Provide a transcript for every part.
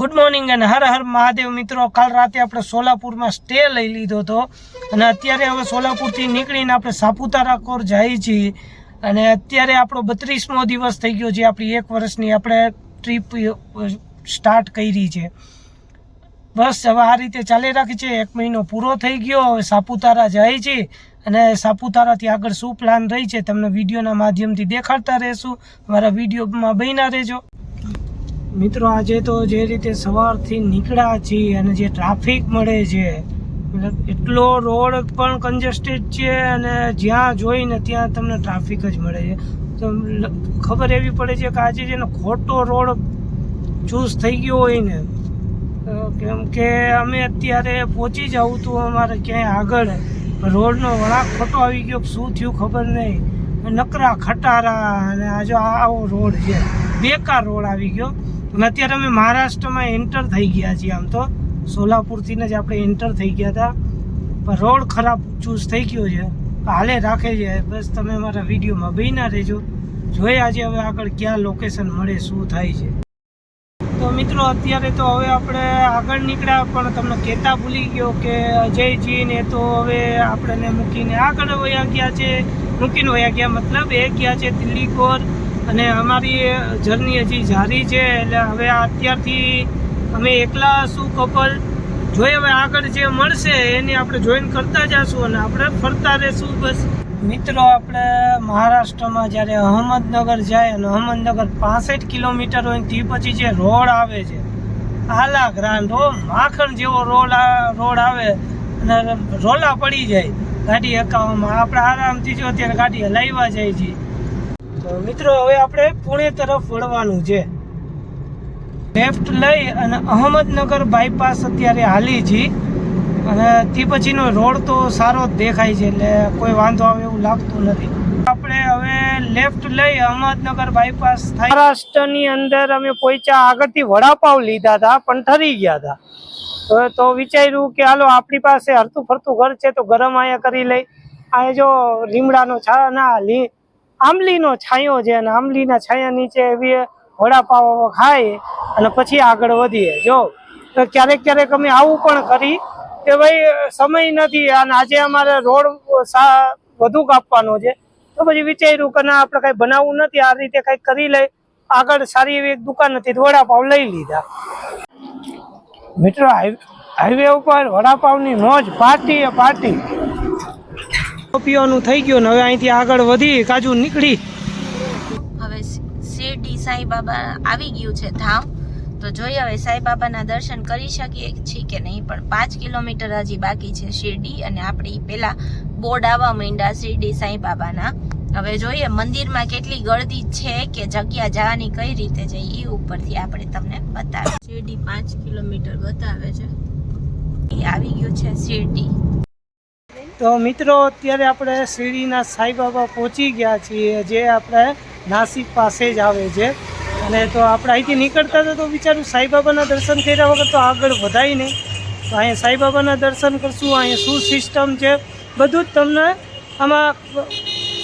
Good morning અને હર હર મહાદેવ. મિત્રો, કાલ રાતે આપણે સોલાપુરમાં સ્ટે લઈ લીધો હતો. અને અત્યારે હવે સોલાપુરથી નીકળીને આપણે સાપુતારા કોર જઈએ છીએ. અને અત્યારે આપણો બત્રીસમો દિવસ થઈ ગયો છે. આપણી એક વર્ષની આપણે ટ્રીપ સ્ટાર્ટ કરી છે. બસ, હવે આ રીતે ચાલી રાખી છે. એક મહિનો પૂરો થઈ ગયો. હવે સાપુતારા જાય છે અને સાપુતારાથી આગળ શું પ્લાન રહી છે, તમને વિડીયોના માધ્યમથી દેખાડતા રહેશું. મારા વિડીયોમાં બન્યા રહેજો. મિત્રો, આજે તો જે રીતે સવારથી નીકળ્યા છીએ અને જે ટ્રાફિક મળે છે, મતલબ એટલો રોડ પણ કન્જેસ્ટેડ છે અને જ્યાં જોઈને ત્યાં તમને ટ્રાફિક જ મળે છે. તો ખબર એવી પડે છે કે આજે જેનો ખોટો રોડ ચૂઝ થઈ ગયો હોય ને કેમ કે અમે અત્યારે પહોંચી જવું હતું અમારે ક્યાંય આગળ રોડનો વળાંક ખોટો આવી ગયો શું થયું ખબર નહીં. નકરા ખટારા અને આ આવો રોડ છે, બેકાર રોડ આવી ગયો. અને અત્યારે અમે મહારાષ્ટ્રમાં એન્ટર થઈ ગયા છીએ આમ તો. સોલાપુરથી જ આપણે એન્ટર થઈ ગયા હતા. પણ રોડ ખરાબ ચૂઝ થઈ ગયો છે. હાલે રાખે છે. બસ તમે મારા વિડીયોમાં બન્યા રહેજો. જોઈએ આજે હવે આગળ ક્યાં લોકેશન મળે, શું થાય છે. તો મિત્રો, અત્યારે તો હવે આપણે આગળ નીકળ્યા, પણ તમને કહેતા ભૂલી ગયો કે અજયજી ને તો હવે આપણને મૂકીને આગળ વયા ગયા છે. મૂકીને વયા ગયા, મતલબ એ ગયા છે દિલ્હી કોર અને અમારી જર્ની હજી જારી છે, એટલે હવે અત્યારથી અમે એકલા શું કપલ જોઈએ, હવે આગળ જે મળશે એની આપણે જોઈન કરતા જશું અને આપણે ફરતા રહેશું બસ. મિત્રો, આપણે મહારાષ્ટ્રમાં જ્યારે અહમદનગર જાય અને અહમદનગર પાસઠ કિલોમીટર હોય તે પછી જે રોડ આવે છે, આલા ગ્રાન્ડ ઓ માખણ જેવો રોડ રોડ આવે અને રોલા પડી જાય, ગાડી હકાવવામાં. આપણે આરામથી જો અત્યારે ગાડી હલાવવા જાય છે તો મિત્રો, હવે આપણે પુણે તરફ વળવાનું છે. લેફ્ટ લઈ અને અહમદનગર બાયપાસ અત્યારે હાલી છીએ અને તે પછીનો રોડ તો સારો જ દેખાય છે, એટલે કોઈ વાંધો આવે એવું લાગતું નથી. આપણે હવે લેફ્ટ લઈ અહમદનગર બાયપાસ થાય. મહારાષ્ટ્રની અંદર અમે પોઈચા આગળથી વડાપાવ લીધા હતા પણ ઠરી ગયા હતા તો તો વિચાર્યું કે હાલો, આપણી પાસે હરતું ફરતું ઘર છે તો ગરમ અહીંયા કરી લઈ. આ જો લીમડાનો છા ના લી આંબલીનો છાંયો છે અને આંબલીના છાંયા નીચે એવી વડાપાવ ખાઈ અને પછી આગળ વધીએ. જો, તો ક્યારેક ક્યારેક અમે આવું પણ કરી કે ભાઈ, સમય નથી અને આજે અમારે રોડ વધુ કાપવાનો છે. તો પછી વિચાર્યું કે ના, આપણે કંઈ બનાવવું નથી, આ રીતે કંઈક કરી લઈ. આગળ સારી એવી એક દુકાન હતી વડાપાવ લઈ લીધા. મિત્રો હાઈવે ઉપર વડાપાવની મોજ, પાર્ટી એ પાર્ટી. પીવાનું થઈ ગયું હવે અહીંથી આગળ વધી કાજુ નીકળી. હવે શિરડી સાંઈબાબા આવી ગયું છે ધામ. તો જોઈએ હવે સાંઈબાબાના દર્શન કરી શકીએ છીએ કે નહીં, પણ પાંચ કિલોમીટર હજી બાકી છે શિરડી અને આપણી પેલા બોર્ડ આવવા માંડ્યા શિરડી સાંઈબાબાના. હવે જોઈએ મંદિરમાં કેટલી ગળદી છે કે જગ્યા જવાની કઈ રીતે છે એ ઉપરથી આપણે તમને બતાવે શિરડી પાંચ કિલોમીટર બતાવે છે. એ આવી ગયું છે શિરડી. તો મિત્રો, અત્યારે આપણે શિરડીના સાંઈબાબા પહોંચી ગયા છીએ, જે આપણે નાસિક પાસે જ આવે છે. અને તો આપણે અહીંથી નીકળતા હતા તો વિચારું સાંઈબાબાના દર્શન કર્યા વગર તો આગળ વધાય નહીં. તો અહીંયા સાંઈબાબાના દર્શન કરશું, અહીંયા શું સિસ્ટમ છે, બધું જ તમને આમાં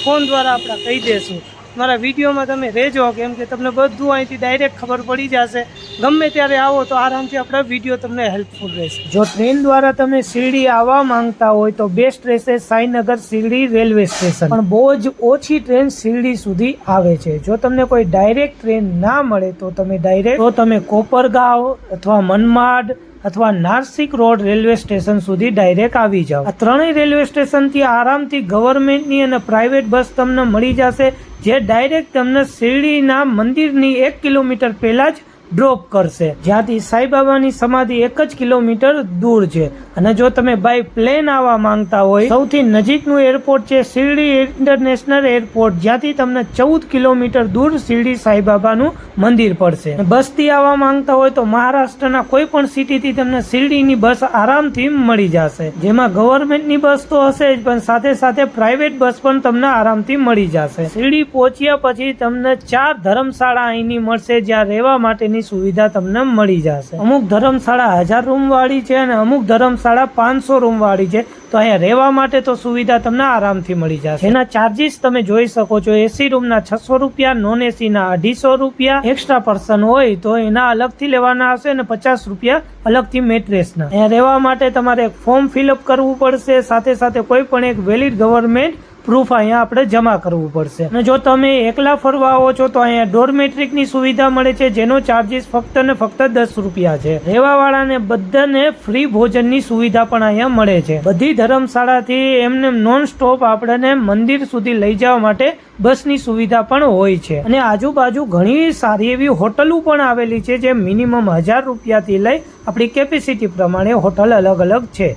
ફોન દ્વારા આપણે કહી દઈશું મારા વિડીયોમાં તમે રહેજો. કેમ કે તમને બધું અહીંથી ડાયરેક્ટ ખબર પડી જશે. ગમે ત્યારે આવો તો આરામથી આપણા વીડિયો તમને હેલ્પફુલ રહેશે. જો ટ્રેન દ્વારા તમે શિરડી આવવા માંગતા હોય તો બેસ્ટ રહેશે સાઈનગર શિરડી રેલવે સ્ટેશન પણ બહુ જ ઓછી ટ્રેન શિરડી સુધી આવે છે. જો તમને કોઈ ડાયરેક્ટ ટ્રેન ના મળે તો તમે ડાયરેક્ટ તો તમે કોપરગાંવ અથવા મનમાડ અથવા નાસિક રોડ રેલવે સ્ટેશન સુધી ડાયરેક્ટ આવી જાઓ. આ ત્રણેય રેલવે સ્ટેશનથી આરામથી ગવર્મેન્ટની અને પ્રાઇવેટ બસ તમને મળી જશે, જે ડાયરેક્ટ તમને શિરડીના મંદિરની એક કિલોમીટર પહેલાં જ ડ્રોપ કરશે. જ્યાંથી સાંઈબાબાની સમાધિ એક જ કિલોમીટર દૂર છે. અને જો તમે બાય પ્લેન આવવા માંગતા હોય, સૌથી નજીકનું એરપોર્ટ છે શિરડી ઇન્ટરનેશનલ એરપોર્ટ જ્યાંથી તમને ચૌદ કિલોમીટર દૂર શિરડી સાંઈબાબાનું મંદિર પડશે. બસથી આવવા માંગતા હોય તો મહારાષ્ટ્રના કોઈ પણ સિટીથી તમને શિરડીની બસ આરામથી મળી જશે. જેમાં ગવર્મેન્ટની બસ તો હશે જ, પણ સાથે સાથે પ્રાઇવેટ બસ પણ તમને આરામથી મળી જશે. શિરડી પહોંચ્યા પછી તમને ચાર ધર્મશાળા અહીંની મળશે જ્યાં રહેવા માટેની સુવિધા તમને મળી જશે. અમુક ધર્મશાળા હજાર રૂમ વાળી છે અને અમુક ધર્મશાળા પાંચસો રૂમ વાળી છે. તો અહીંયા રહેવા માટે તો સુવિધા તમને આરામથી મળી જશે. એના ચાર્જિસ તમે જોઈ શકો છો, એસી રૂમના છસો રૂપિયા નોન એસીના અઢીસો રૂપિયા એક્સ્ટ્રા પર્સન હોય તો એના અલગથી લેવાના હશે અને પચાસ રૂપિયા અલગથી મેટ્રેસના અહીંયા રહેવા માટે તમારે એક ફોર્મ ફિલઅપ કરવું પડશે. સાથે સાથે કોઈ પણ એક વેલિડ ગવર્મેન્ટ પ્રૂફ અહીંયા આપણે જમા કરવું પડશે. અને જો તમે એકલા ફરવા આવો છો, તો અહીંયા ડોરમેટ્રિકની સુવિધા મળે છે, જેનો ચાર્જિસ ફક્ત ને ફક્ત દસ રૂપિયા છે. રહેવા વાળાને બધાને ફ્રી ભોજનની સુવિધા પણ અહીંયા મળે છે. બધી ધર્મશાળાથી એમને નોન સ્ટોપ આપણને મંદિર સુધી લઈ જવા માટે બસની સુવિધા પણ હોય છે. અને આજુબાજુ ઘણી સારી એવી હોટલો પણ આવેલી છે, જે મિનિમમ હજાર રૂપિયાથી લઈ આપણી કેપેસિટી પ્રમાણે હોટલ અલગ અલગ છે.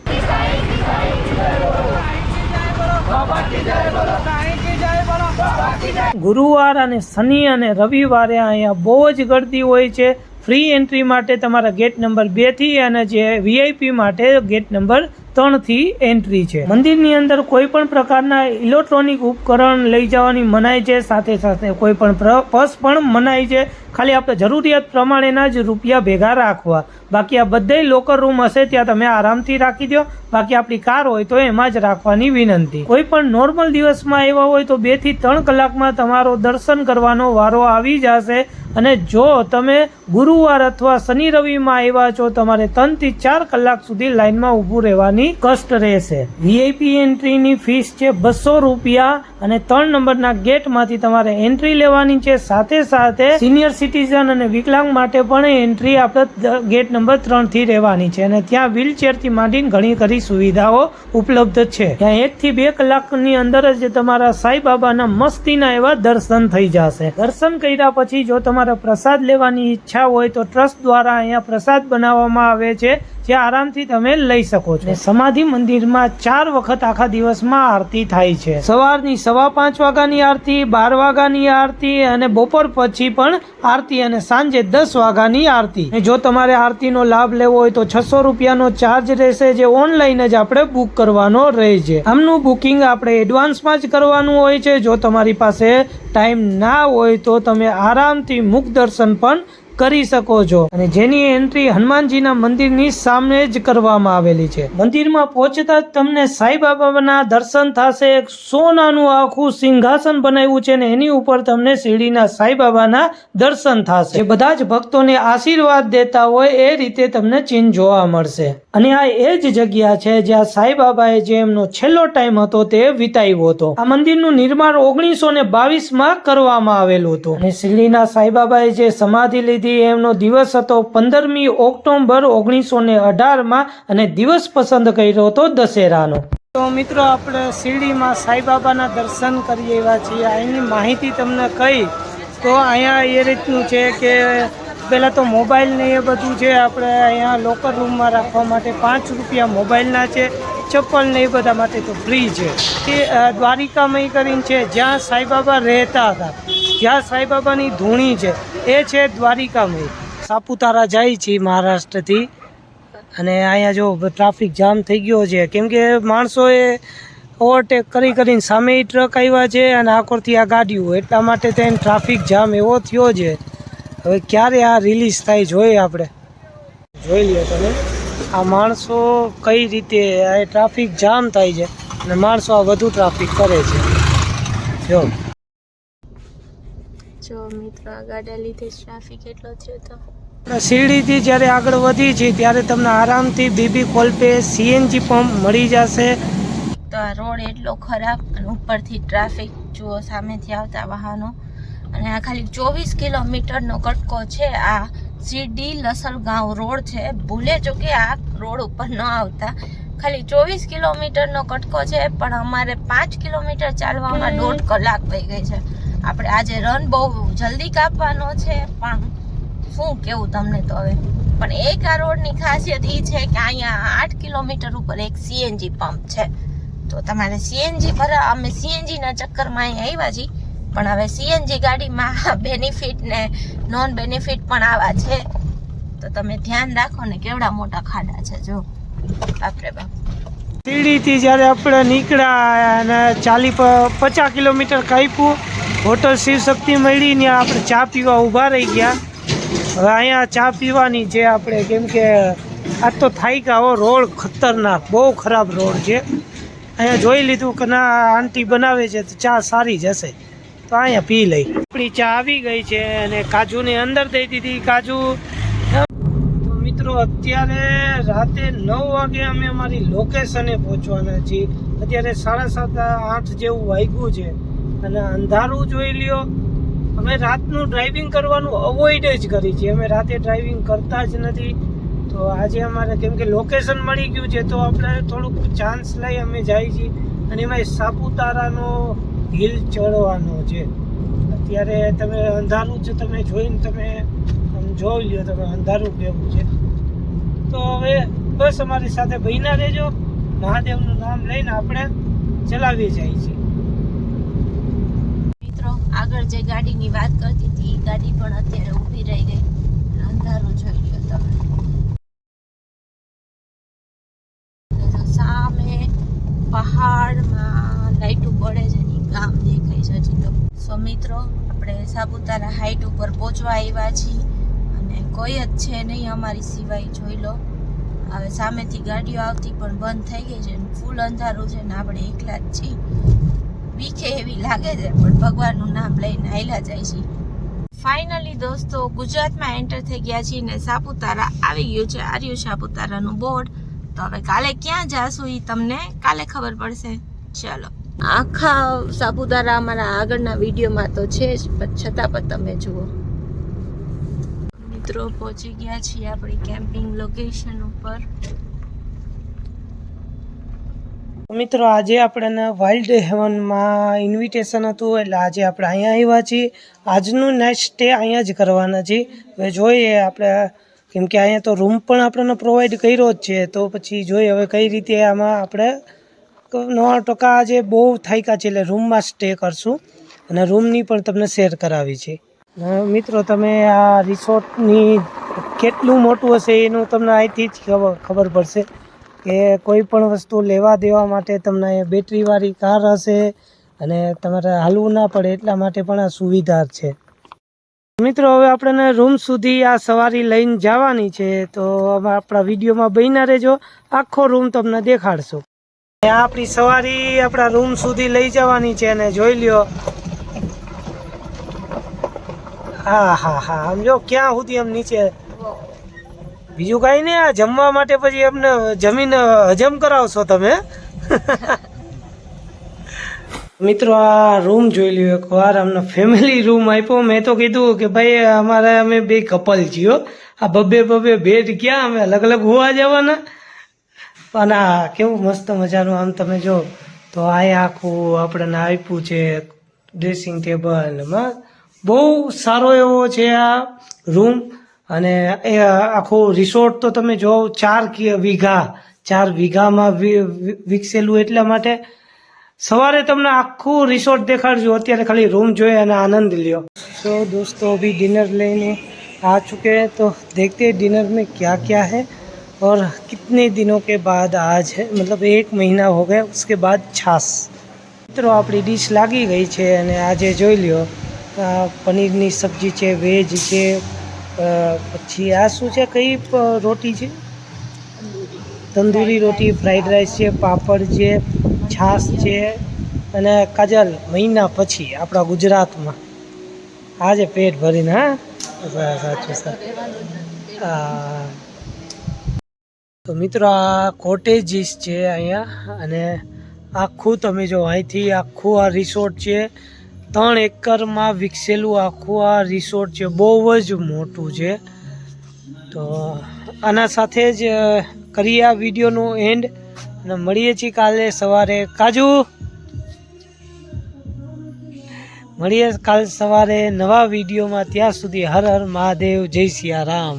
ગુરુવાર અને શનિ અને રવિવારે અહીંયા બહુ જ ગળદી હોય છે. ફ્રી એન્ટ્રી માટે તમારા ગેટ નંબર બેથી અને જે વીઆઈપી માટે ગેટ નંબર ત્રણથી એન્ટ્રી છે. મંદિરની અંદર કોઈ પણ પ્રકારના ઇલેક્ટ્રોનિક ઉપકરણ લઈ જવાની મનાય છે, સાથે સાથે કોઈ પણ પર્સ પણ મનાય છે. ખાલી આપણે જરૂરિયાત પ્રમાણેના જ રૂપિયા ભેગા રાખવા. બાકી આ બધે લોકર રૂમ હશે ત્યાં તમે આરામથી રાખી દો બાકી આપણી કાર હોય તો એમાં જ રાખવાની વિનંતી. કોઈ પણ નોર્મલ દિવસમાં એવા હોય તો બેથી ત્રણ કલાકમાં તમારો દર્શન કરવાનો વારો આવી જશે. અને જો તમે ગુરુવાર અથવા શનિ રવિમાં આવ્યા છો, તમારે ત્રણથી ચાર કલાક સુધી લાઇનમાં ઊભું રહેવાની કષ્ટ રહેશે. વીઆઈપી એન્ટ્રીની ફીસ છે બસો રૂપિયા અને ત્રણ નંબરના ગેટમાંથી તમારે એન્ટ્રી લેવાની છે. સાથે સાથે સિનિયર સિટીઝન અને વિકલાંગ માટે પણ એન્ટ્રી આપણે ગેટ નંબર ત્રણથી રહેવાની છે. અને ત્યાં વ્હીલચેરથી માંડીને ઘણી ખરી સુવિધાઓ ઉપલબ્ધ છે. ત્યાં એક થી બે કલાકની અંદર જ તમારા સાઈ બાબાના મસ્તીના એવા દર્શન થઈ જશે. દર્શન કર્યા પછી જો તમારે પ્રસાદ લેવાની ઈચ્છા હોય તો ટ્રસ્ટ દ્વારા અહીંયા પ્રસાદ બનાવવામાં આવે છે. જે આરામથી તમે લઈ શકો છો. સમાધિ મંદિરમાં ચાર વખત આખા દિવસમાં આરતી થાય છે. સવારની સવા પાંચ વાગ્યાની આરતી બાર વાગ્યાની આરતી અને બપોર પછી પણ આરતી અને સાંજે દસ વાગ્યાની આરતી. જો તમારે આરતીનો લાભ લેવો હોય તો છસો રૂપિયાનો ચાર્જ રહેશે જે ઓનલાઈન જ આપણે બુક કરવાનો રહે છે આમનું બુકિંગ આપણે એડવાન્સમાં જ કરવાનું હોય છે. જો તમારી પાસે ટાઈમ ના હોય તો તમે આરામથી મુખ દર્શન પણ કરી શકો છો. અને જેની એન્ટ્રી હનુમાનજીના મંદિરની સામે જ કરવામાં આવેલી છે. મંદિરમાં પહોંચતા તમને સાઈ બાબાના દર્શન થશે. એક સોનાનું આખું સિંહાસન બનાવ્યું છે અને એની ઉપર તમને શિરડીના સાંઈબાબાના દર્શન થશે. બધા જ ભક્તોને આશીર્વાદ દેતા હોય એ રીતે તમને ચિહ્ન જોવા મળશે. અને આ એ જ જગ્યા છે જ્યાં સાંઈબાબાએ જે એમનો છેલ્લો ટાઈમ હતો તે વિતાવ્યો હતો. આ મંદિરનું નિર્માણ ઓગણીસો ને બાવીસમાં કરવામાં આવેલું હતું. અને શિરડીના સાંઈબાબાએ જે સમાધિ લીધી એમનો દિવસ હતો પંદરમી ઓક્ટોબર ઓગણીસો ને અઢારમાં અને દિવસ પસંદ કર્યો હતો દશેરાનો. તો મિત્રો, આપણે શિરડીમાં સાઈબાબાના દર્શન કરી એવા છીએ. અહીંની માહિતી તમને કહી તો અહીંયા એ રીતનું છે કે પહેલાં તો મોબાઈલ ને એ બધું છે આપણે અહીંયા લોકર રૂમમાં રાખવા માટે પાંચ રૂપિયા મોબાઈલના છે, ચપ્પલ ને એ બધા માટે તો ફ્રી છે. એ દ્વારિકામય કરીને છે, જ્યાં સાઈબાબા રહેતા હતા, જ્યાં સાઈબાબાની ધૂણી છે, એ છે દ્વારિકામય. સાપુતારા જાય છે મહારાષ્ટ્રથી. અને અહીંયા જો ટ્રાફિક જામ થઈ ગયો છે, કેમ કે માણસોએ ઓવરટેક કરી કરીને સામે ટ્રક આવ્યા છે અને આકોરથી આ ગાડીઓ, એટલા માટે ત્યાં ટ્રાફિક જામ એવો થયો છે. હવે ક્યારે આ રિલીઝ થાય જોઈએ આપણે? જોઈ લો તમે. આ માણસો કઈ રીતે આ ટ્રાફિક જામ થાય છે અને માણસો આ વધુ ટ્રાફિક કરે છે. જો. જો મિત્રો આ ગાડા લીધે ટ્રાફિક એટલો થયો તો. શિરડીથી જ્યારે આગળ વધી છે ત્યારે તમને આરામથી બીબી કોલ્પે સીએનજી પંપ મળી જશે. તો આ રોડ એટલો ખરાબ અને ઉપરથી ટ્રાફિક જુઓ સામેથી આવતા વાહનો. અને આ ખાલી ચોવીસ કિલોમીટરનો કટકો છે. આ સીડી લસલગાંવ રોડ છે. ભૂલે ચૂકે આ રોડ ઉપર ન આવતા. ખાલી ચોવીસ કિલોમીટરનો કટકો છે પણ અમારે પાંચ કિલોમીટર ચાલવામાં દોઢ કલાક થઈ ગઈ છે. આપણે આજે રન બહુ જલ્દી કાપવાનો છે પણ શું કેવું તમને તો હવે? પણ એક આ રોડની ખાસિયત એ છે કે અહીંયા આઠ કિલોમીટર ઉપર એક સીએનજી પંપ છે. તો તમારે સીએનજી ભરા અમે સીએનજીના ચક્કરમાં અહીં આવ્યા છીએ. પણ હવે સીએનજી ગાડીમાં બેનિફિટ ને નોન બેનિફિટ પણ આવા છે. તો તમે ધ્યાન રાખો ને કેવડા મોટા ખાડા છે, જો. બાપરે બાપ. શિરડીથી જ્યારે આપણે નીકળ્યા અને ચાલી પચાસ કિલોમીટર કાપ્યું, હોટલ શિવશક્તિ મળી ને આપણે ચા પીવા ઊભા રહી ગયા. હવે અહીંયા ચા પીવાની છે આપણે કેમ કે આ તો થાય કે આવો રોડ ખતરનાક, બહુ ખરાબ રોડ છે. અહીંયા જોઈ લીધું કે ના આંટી બનાવે છે તો ચા સારી જશે તો અહીંયા પી લઈ. આપણી ચા આવી ગઈ છે અને કાજુની અંદર દઈ દીધી કાજુ. મિત્રો, અત્યારે રાતે નવ વાગે અમે અમારી લોકેશને પહોંચવાના છીએ. અત્યારે સાડા સાત, આઠ જેવું વાગ્યું છે. અને અંધારું જોઈ લ્યો. અમે રાતનું ડ્રાઇવિંગ કરવાનું અવોઇડ જ કરી છે અમે રાતે ડ્રાઇવિંગ કરતા જ નથી. તો આજે અમારે કેમ કે લોકેશન મળી ગયું છે, તો આપણે થોડુંક ચાન્સ લઈ અમે જઈએ છીએ. અને એમાં સાપુતારાનો હિલ ચડવાનો છે. અત્યારે તમે અંધારું છે તમે જોઈને તમે આમ જોઈ લ્યો, તમે અંધારું કેવું છે. તો હવે બસ અમારી સાથે ભયના રહેજો. મહાદેવનું નામ લઈને આપણે ચલાવી જાય છીએ મિત્રો, આગળ જે ગાડીની વાત કરતી હતી ગાડી પણ અત્યારે ઊભી રહી ગઈ. અંધારું જોઈ લ્યો તમે. સામે પહાડમાં લાઈટો પડે છે. ગામ દેખાય છે હજી તો. સો મિત્રો, આપણે સાપુતારા હાઈટ ઉપર પહોંચવા આવ્યા છીએ અને કોઈ જ છે નહીં, અમારી સિવાય જોઈ લો. હવે સામેથી ગાડીઓ આવતી પણ બંધ થઈ ગઈ છે ફૂલ અંધારું છે ને આપણે એકલા જ છીએ. વીખે એવી લાગે છે, પણ ભગવાનનું નામ લઈને હાલ્યા જાય છે. ફાઇનલી દોસ્તો, ગુજરાતમાં એન્ટર થઈ ગયા છીએ ને સાપુતારા આવી ગયું છે, આર્યુ સાપુતારાનું બોર્ડ તો હવે કાલે ક્યાં જાશું એ તમને કાલે ખબર પડશે. ચલો. આખા સાપુતારા અમારા આગળના વિડીયોમાં તો છે જ, પણ છતાં પણ તમે જુઓ. મિત્રો, પહોંચી ગયા છીએ આપણી કેમ્પિંગ લોકેશન ઉપર. મિત્રો, આજે આપણને વાઇલ્ડ હેવનમાં ઇન્વિટેશન હતું, એટલે આજે આપણે અહીંયા આવ્યા છીએ. આજનું નાઇટ સ્ટે અહીંયા જ કરવાના છીએ. હવે જોઈએ આપણે, કેમ કે અહીંયા તો રૂમ પણ આપણને પ્રોવાઈડ કર્યો જ છે. તો પછી જોઈએ હવે કઈ રીતે આમાં આપણે નવા ટકા આજે બહુ થાક્યા છે એટલે રૂમમાં સ્ટે કરશું અને રૂમની પણ તમને શેર કરાવી છે. મિત્રો, તમે આ રિસોર્ટની કેટલું મોટું હશે એનું તમને અહીંથી જ ખબર પડશે કે કોઈ પણ વસ્તુ લેવા દેવા માટે તમને બેટરીવાળી કાર હશે અને તમારે હાલવું ના પડે એટલા માટે પણ આ સુવિધા છે. મિત્રો, હવે આપણને રૂમ સુધી આ સવારી લઈને જવાની છે, તો આપણા વિડીયોમાં બહીના રહેજો. આખો રૂમ તમને દેખાડશું. આપણી સવારી આપણા રૂમ સુધી લઈ જવાની છે અને જોઈ લ્યો. હા હા હા, આમ જો ક્યાં સુધી આમ નીચે. બીજું કાંઈ નહીં, આ જમવા માટે પછી એમને જમીન હજમ કરાવશો તમે. મિત્રો, આ રૂમ જોઈ લ્યો એકવાર અમને ફેમિલી રૂમ આપ્યો. મેં તો કીધું કે ભાઈ, અમારે અમે બે કપલ છીએ આ બબે બબે બેડ ક્યાં? અમે અલગ અલગ હોવા જવાના. પણ આ કેવું મસ્ત મજાનું આમ તમે જો તો આ આખું આપણને આપ્યું છે ડ્રેસિંગ ટેબલ એમાં બહુ સારો એવો છે આ રૂમ અને એ આખું રિસોર્ટ તો તમે જો ચાર કે વીઘા ચાર વીઘામાં વિ- વિ- વિકસેલું એટલા માટે સવારે તમને આખું રિસોર્ટ દેખાડજો અત્યારે ખાલી રૂમ જોઈ અને આનંદ લ્યો तो दोस्तों अभी डिनर लेने आ चुके हैं तो देखते हैं डिनर में क्या क्या है और कितने दिनों के बाद आज है मतलब एक महीना हो गया उसके बाद છાસ મિત્રો આપણી ડીશ લાગી ગઈ છે અને આજે જોઈ લ્યો આ પનીરની સબ્જી છે વેજ છે અ, પછી આ શું છે કઈ પ- રોટી છે તંદૂરી રોટી ફ્રાઈડ રાઈસ છે પાપડ છે છાશ છે અને કાજલ મહિના પછી આપણા ગુજરાતમાં આજે પેટ ભરીને હા સા- સાચું સાચું હા તો મિત્રો, આ કોટેજીસ છે અહીંયા અને આખું તમે જો અહીંથી આખું આ રિસોર્ટ છે. ત્રણ એકરમાં વિકસેલું આખું આ રિસોર્ટ છે. બહુ જ મોટું છે. તો આના સાથે જ કરીએ આ વિડીયોનું એન્ડ અને મળીએ છીએ કાલે સવારે. કાજુ! મળીએ કાલ સવારે નવા વિડીયોમાં. ત્યાં સુધી હર હર મહાદેવ. જય સિયા રામ